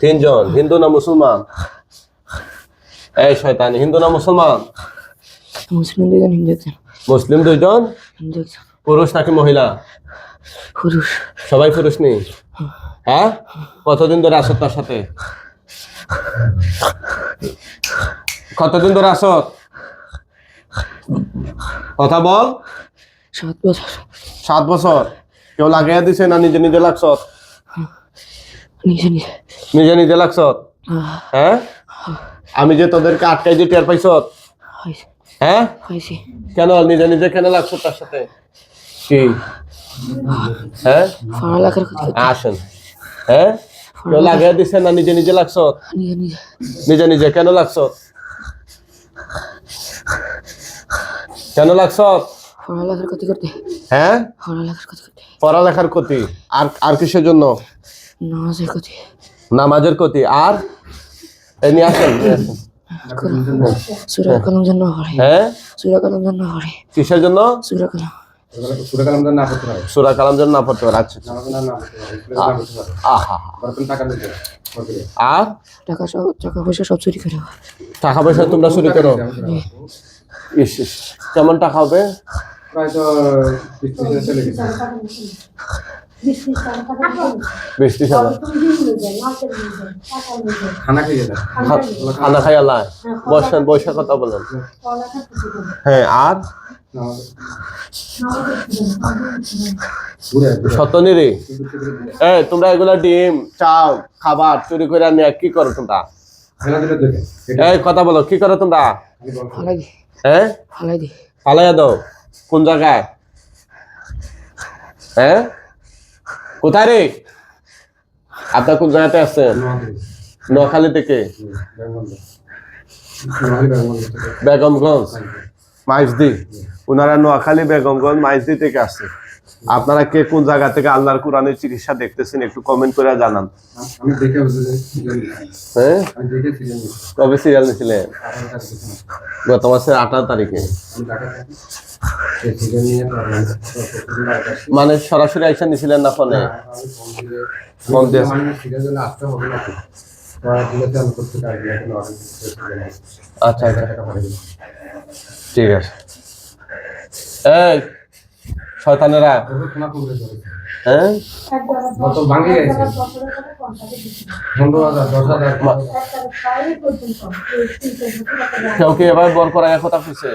তিনজন হিন্দু না মুসলমান? এই শয়তান হিন্দু না মুসলমান? মুসলিম দুজন হিন্দু একজন। মুসলিম দুইজন? হিন্দু একজন। পুরুষ নাকি মহিলা? পুরুষ। সবাই পুরুষ নেই হ্যাঁ? কতদিন ধরে আসত তার সাথে? কতদিন ধরে আসত কথা বল। সাত বছর। সাত বছর। কেউ লাগাইয়া দিছে না নিজে নিজে লাগছ? নিজে নিজে নিজে নিজে লাগছ হ্যাঁ? আমি যে তোদেরকে আটকাই দিয়ে টের পাইছ হ্যাঁ? কেন? নিজে নিজে কেন লাগছো তার সাথে? কি? হ্যাঁ? আসেন। হ্যাঁ? কেউ দিছে না নিজে নিজে লাগছ নিজে নিজে। কেন লাগছ কেন লাগছ পড়ালেখার ক্ষতি করতে। হ্যাঁ? পড়ালেখার ক্ষতি করতে। পড়ালেখার ক্ষতি। আর আর কিসের জন্য? নামাজের ক্ষতি। নামাজের ক্ষতি। আর? এই নিয়ে আসেন সুরা কলম জন্য পড়ে। হ্যাঁ? সুরা কলম জন্য পড়ে। কিসের জন্য? সুরা কলম। সুরা কালাম না করতে পারে। সুরা কালাম জন্য না পড়তে পারে আচ্ছা। আর? টাকা সব টাকা পয়সা সব চুরি করে। টাকা পয়সা তোমরা শুরু করো? ইস ইস কেমন টাকা হবে? প্রায় তো বিশ বিশ খানা খাই আল্লাহ বসেন বসে কথা বলেন। হ্যাঁ আর? ঘুরে এই তোমরা এগুলা ডিম চাল খাবার চুরি করে নিয়ে কি করো তোমরা? এই কথা বলো কি করো তোমরা? ফালাই হ্যাঁ? ফালাই দি। পালাইয়া দাও কোন জায়গায়? হ্যাঁ? কোথায় রে? আপনার কোন জায়গাতে আছেন? নোয়াখালী থেকে? বেগমগঞ্জ। মাইজদি। ওনারা নোয়াখালী বেগমগঞ্জ মাইজদি থেকে আসছে। আপনারা কে কোন জায়গা থেকে আল্লাহর কোরআনের চিকিৎসা দেখতেছেন একটু কমেন্ট করে জানান। হ্যাঁ? কবে সিরিয়াল নিয়েছিলেন গত মাসের আঠারো তারিখে। মানে সরাসরি আইসা নিছিলেন না ফোনে? দিয়ে মানে আসতে হবে আচ্ছা আচ্ছা। ঠিক আছে। এই শয়তানেরা। হ্যাঁ? কেউ কি এবার বর করার কথা কইছে।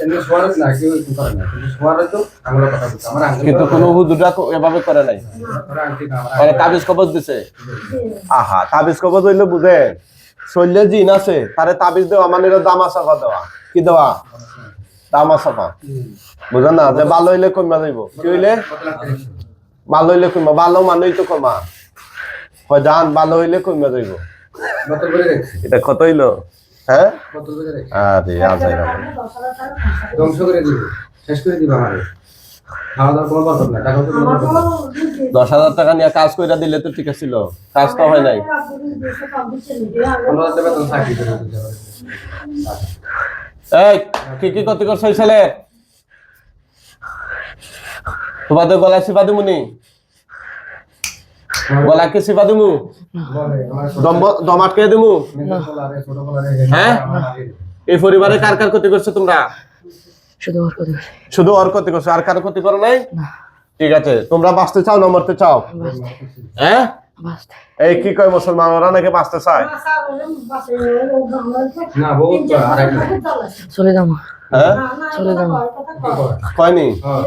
এমনি শোয়ারে না কেউ কিছু করে না। কিন্তু শোয়ারে তো আমরা কথা বলছি আমার আঙ্কেল কিন্তু কোনো হুজুরা তো এভাবে করে নাই। মানে তাবিজ কবজ দিছে। আহা তাবিজ কবজ হইলে বুঝে। শৈলে জিন আছে তারে তাবিজ দেওয়া মানে দামা চাপা দেওয়া। কি দেওয়া? দামা চাপা বুঝেন না যে ভালো হইলে কমা যাইব। কি হইলে? ভালো হইলে কমা ভালো মানুষ তো কমা। হয় জান ভালো হইলে কমা যাইব। এটা কত হইল? হ্যাঁ? রেখেছি। আরে আজাই ধ্বংস করে দিবে। শেষ করে দিবে আমারে। দশ হাজার টাকা নিয়ে কাজ কইরা দিলে তো ঠিক আছিল। কাজ তো হয় নাই। এই কি কি ক্ষতি করছ ছেলে? তোমাদের গলা সিপা দিমুনি গলা কি সিপা দিমু বলে দম? আটকে হ্যাঁ? এই পরিবারে কার কার ক্ষতি করছ তোমরা? শুধু ওর কথা শুধু ওর ক্ষতি করছ। আর কারও ক্ষতি করো নাই? ঠিক আছে তোমরা বাঁচতে চাও না মরতে চাও? হ্যাঁ? এই কি কয় মুসলমান ওরা নাকি বাঁচতে চায়? না বহুত চলে যাব হ্যাঁ? চলে যাব। কয়নি হ্যাঁ।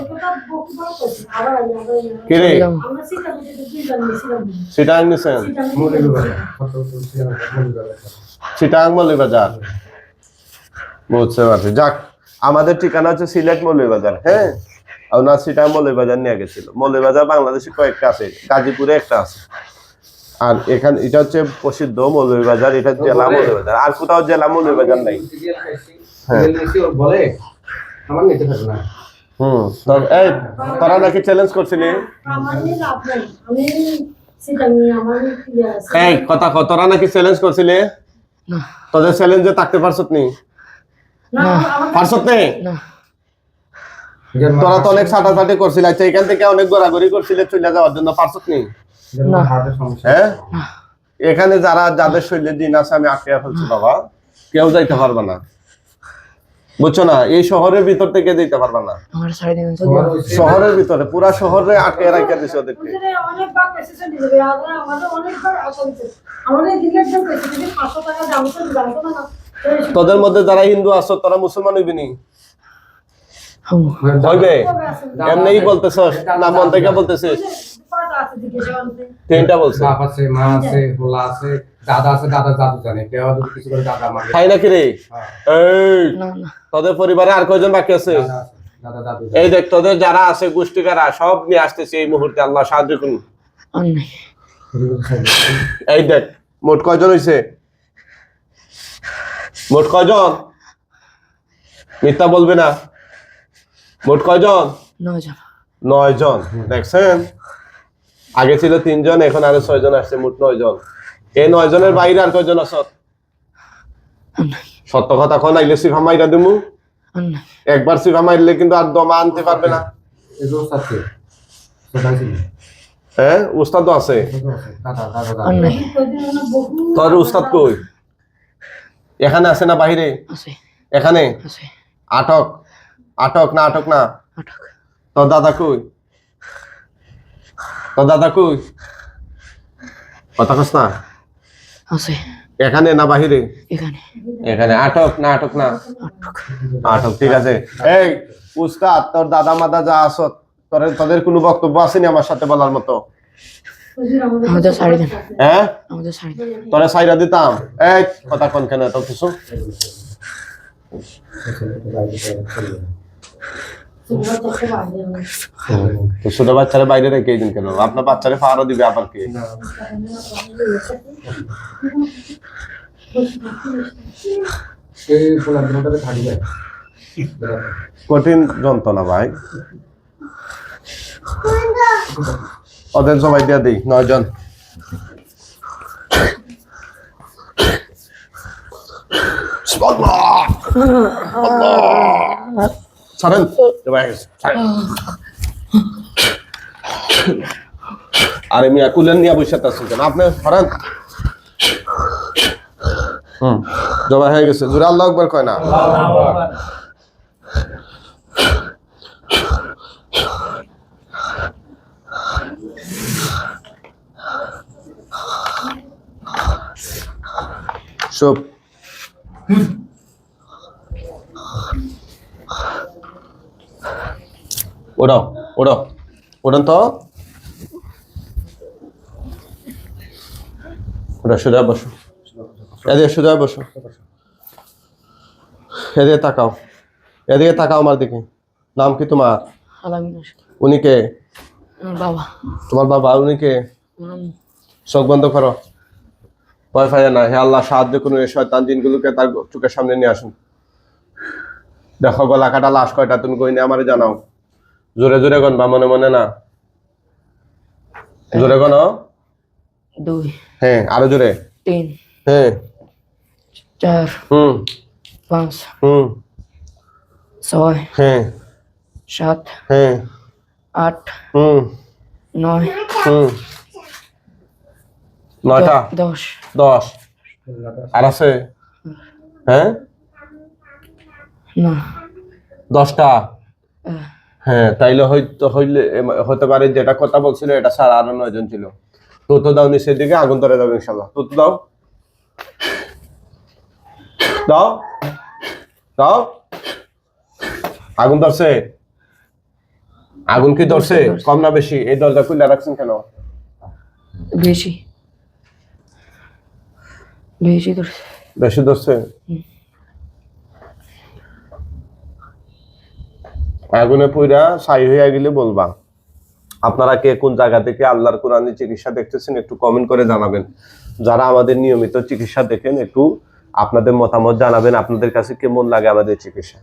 সিটাং নিছেন? বুঝতে পারছি। যাক আমাদের ঠিকানা হচ্ছে সিলেট মৌলভীবাজার হ্যাঁ? ওনার চিটাং মৌলভীবাজার নিয়ে গেছিল। মৌলভীবাজার বাংলাদেশে কয়েকটা আছে গাজীপুরে একটা আছে। আর এখানে এটা হচ্ছে প্রসিদ্ধ মৌলভীবাজার এটা জেলা মৌলভীবাজার আর কোথাও জেলা মৌলভীবাজার নাই। সিরিয়াল খাইছি, সিরিয়াল নিয়েছি, ও বলে আমার নিতে পারে না। হুম তো এই তোরা নাকি চ্যালেঞ্জ করছিলি। এই কথা তোরা নাকি চ্যালেঞ্জ করছিলি? তোদের চ্যালেঞ্জে থাকতে পারছত নি? পারছত নি? না। নিজের মা- তোরা তো অনেক করছিল আচ্ছা এখান থেকে অনেক ঘোরাঘুরি করছিলে চলে যাওয়ার জন্য পারছত নি? হ্যাঁ? এখানে যারা যাদের শরীরে দিন আছে আমি আটকে ফেলছি বাবা। কেউ যাইতে পারবে না। বুঝছ না? এই শহরের ভিতর থেকে দিতে পারবে না। শহরের ভিতরে পুরা শহরে আটকে রাখে দিছে ওদেরকে তোদের মধ্যে যারা হিন্দু আছো তারা মুসলমান হইবি নি? হুম হইবে? এমনিই বলতেছস? না মন থেকে বলতেছিস? তিনটা বলছে। বাপ আছে মা আছে হোলা আছে দাদা আছে দাদা দাদু জানে। কিছু করে দাদা মারে খাই নাকি রে? হ্যাঁ, এই না না। তোদের পরিবারে আর কয়জন বাকি আছে? দাদা দাদু এই দেখ তোদের যারা আছে গোষ্ঠীকারা সব নিয়ে আসতেছে এই মুহূর্তে আল্লাহ সাহায্য করুন। এই দেখ মোট কয়জন হইছে? মোট কয়জন? মিথ্যা বলবে না। মোট কয়জন? নয় জন দেখছেন? আগে ছিল তিনজন এখন আরও ছয় জন আসছে মোট নয় জন এই নয় জনের বাইরে আর কয়জন আছ? সত্য কথা কন আইলে সিফা মাইরা দিমু। একবার সিফা মারলে কিন্তু আর দমা আনতে পারবে না। হ্যাঁ উস্তাদ আছে। তোর উস্তাদ কই? এখানে আছে না বাইরে? এখানে? আছে। আটক? আটক না আটক না? আটক। তোর দাদা কই? তোর দাদা কই? কথা কস না। আছে। এখানে না বাহিরে? এখানে। এখানে। আটক না আটক না? আটক। ঠিক আছে। এই উস্তাদ তোর দাদা মাদা যা আসত তোর তোদের কোনো বক্তব্য আসেনি আমার সাথে বলার মতো? আমাদের দিন। হ্যাঁ? আমাদের সাইরা দিতাম। এই কথা কোন কেন তো কিছু? তো ছোট বাচ্চারা বাইরে রেখে দিন কেন? আপনার বাচ্চারে ফারও দিবে আবার কে? কঠিন যন্ত্রণা ভাই। ওদের জবাই দিয়া দিই নয় জন। ছাড়েন জবাই হয়ে গেছে, ছাড়েন। আরে মিয়া কুলেন নিয়ে বসে আছেন কেন? আপনি ছাড়েন। হুম জবাই হয়ে গেছে। জোরে আল্লাহ একবার কয় না। সব ওড়াও ওড়াও ওড়ান তো। ওটা সোজা বসো। এদিকে সোজা বসো। এদিকে তাকাও। এদিকে তাকাও আমার দিকে। নাম কি তোমার? উনি কে? বাবা। তোমার বাবা উনি কে? চোখ বন্ধ করো। ভয় ফায় না। হে আল্লাহ সাহায্য করুন এই শয়তান জিনগুলোকে তার চোখের সামনে নিয়ে আসুন। দেখো গলা কাটা লাশ কয়টা তুমি কই নিয়ে আমারে জানাও। জোরে জোরে গনবা মনে মনে না। জোরে গন দুই হ্যাঁ আরও জোরে। তিন হ্যাঁ। চার হুম। পাঁচ হুম। ছয় হ্যাঁ। সাত হ্যাঁ। আট হুম। নয় হুম। নয়টা? দশ। দশ। আর আছে? হ্যাঁ? না। দশটা? হ্যাঁ তাইলে হয়তো হইলে হতে পারে যেটা কথা বলছিল এটা ছাড়া আরও নয় জন ছিল। তো তো দাও নিচের দিকে আগুন ধরে যাবে ইনশাল্লাহ। তো তো দাও। দাও। দাও। আগুন ধরছে। আগুন কি ধরছে? কম না বেশি? এই দরজা খুলে রাখছেন কেন? বেশি। বেশি ধরছে। বেশি ধরছে? আগুনে পুইরা ছাই হইয়া গেলে বলবা। আপনারা কে কোন জায়গা থেকে আল্লাহর কোরআনের চিকিৎসা দেখতেছেন একটু কমেন্ট করে জানাবেন। যারা আমাদের নিয়মিত চিকিৎসা দেখেন, একটু আপনাদের মতামত জানাবেন, আপনাদের কাছে কেমন লাগে আমাদের চিকিৎসা?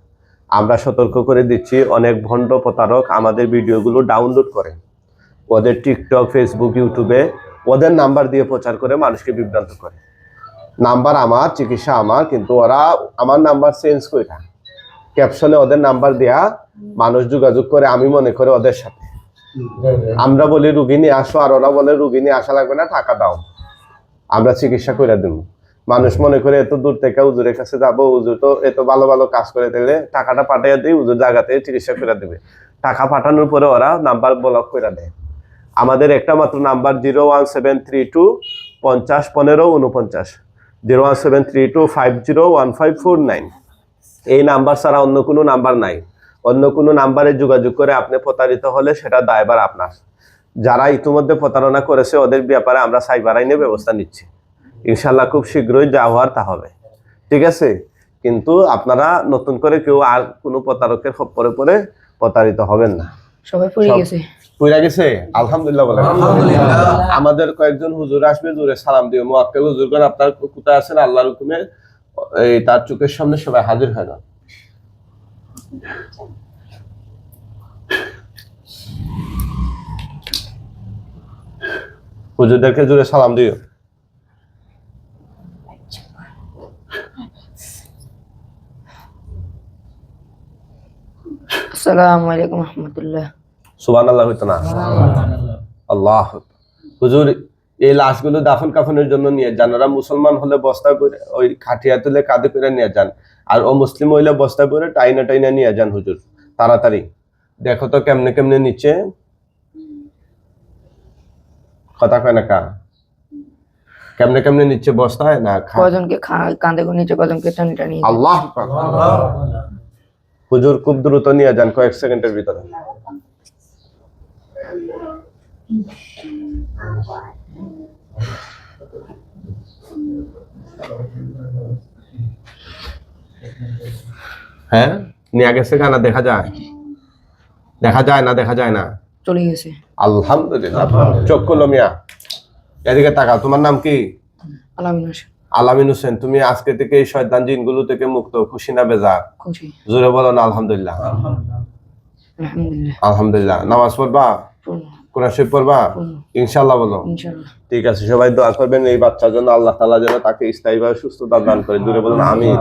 আমরা সতর্ক করে দিচ্ছি, অনেক ভণ্ড প্রতারক আমাদের ভিডিওগুলো ডাউনলোড করে ওদের টিকটক ফেসবুক ইউটিউবে ওদের নাম্বার দিয়ে প্রচার করে মানুষকে বিভ্রান্ত করে। নাম্বার আমার, চিকিৎসা আমার, কিন্তু ওরা আমার নাম্বার চেঞ্জ করে ক্যাপশনে ওদের নাম্বার দেয়া মানুষ যোগাযোগ করে, আমি মনে করে ওদের সাথে। আমরা বলি, রুগী নিয়ে আসো। আর ওরা বলে, রুগী নিয়ে আসা লাগবে না, টাকা দাও। আমরা চিকিৎসা করে দেব মানুষ মনে করে, এত দূর থেকে উজুরের কাছে যাব, হুজুর তো এত ভালো ভালো কাজ করে দিলে টাকাটা পাঠিয়ে দিই উজুর জায়গাতে চিকিৎসা করে দেবে। টাকা পাঠানোর পরে ওরা নাম্বার ব্লক করে দেয়। আমাদের একটা মাত্র number zero one seven three two পঞ্চাশ পনেরো উনপঞ্চাশ zero one seven three two five zero one five four nine. এই নাম্বার ছাড়া অন্য কোনো নাম্বার নাই। অন্য কোনো নাম্বারে যোগাযোগ করে আপনি প্রতারিত হলে সেটা দায়বার আপনার। যারা ইতিমধ্যে প্রতারণা করেছে ওদের ব্যাপারে আমরা সাইবার আইনে ব্যবস্থা নিচ্ছি। ইনশাল্লাহ খুব শীঘ্রই যা হওয়ার তা হবে। ঠিক আছে? কিন্তু আপনারা নতুন করে কেউ আর কোনো প্রতারকের পরে পরে প্রতারিত হবেন না। সবাই পড়ে গেছে। পুরা গেছে? আলহামদুলিল্লাহ আমাদের কয়েকজন হুজুর আসবে জুড়ে সালাম দিও। মোয়াক্কেল হুজুরগণ আপনার কোথায় আছেন আল্লাহর হুকুমে এই তার চোখের সামনে সবাই হাজির হয় না। হুজুরদেরকে জুড়ে সালাম দিও। আসসালামু আলাইকুম রহমতুল্লাহ। সুবান আল্লাহ হইতো না। আল্লাহ। হুজুর এই লাশগুলো দাফন কাফনের জন্য নিয়ে যান। ওরা মুসলমান হলে বস্তা করে ওই খাটিয়া তুলে কাঁধে করে নিয়ে যান। আর ও মুসলিম হইলে বস্তা করে টাইনা টাইনা নিয়ে যান হুজুর তাড়াতাড়ি। দেখো তো কেমনে কেমনে নিচে কথা কয় না কা? কেমনে কেমনে নিচে বস্তায় না খা? কজনকে কাঁধে করে নিচে কজনকে টানি টানি আল্লাহ হুজুর খুব দ্রুত নিয়ে যান কয়েক সেকেন্ডের ভিতরে। হ্যাঁ? নিয়ে গেছে কানা দেখা যায়? দেখা যায় না দেখা যায় না? চলে গেছে। আলহামদুলিল্লাহ। চোখ করল মিয়া। এদিকে তাকাও তোমার নাম কি? আলামিন হোসেন। আলামিন হোসেন তুমি আজকে থেকে এই শয়তান জিনগুলো থেকে মুক্ত খুশি না বেজার? খুশি। জোরে বলো না আলহামদুলিল্লাহ। আলহামদুলিল্লাহ। আলহামদুলিল্লাহ। নামাজ পড়বা। কোরআন শরীফ পড়বা? ইনশাল্লাহ ইনশাআল্লাহ বলো। ঠিক আছে সবাই দোয়া করবেন এই বাচ্চার জন্য আল্লাহ তালা যেন তাকে স্থায়ীভাবে সুস্থতা দান করে। দূরে বলুন আমিন।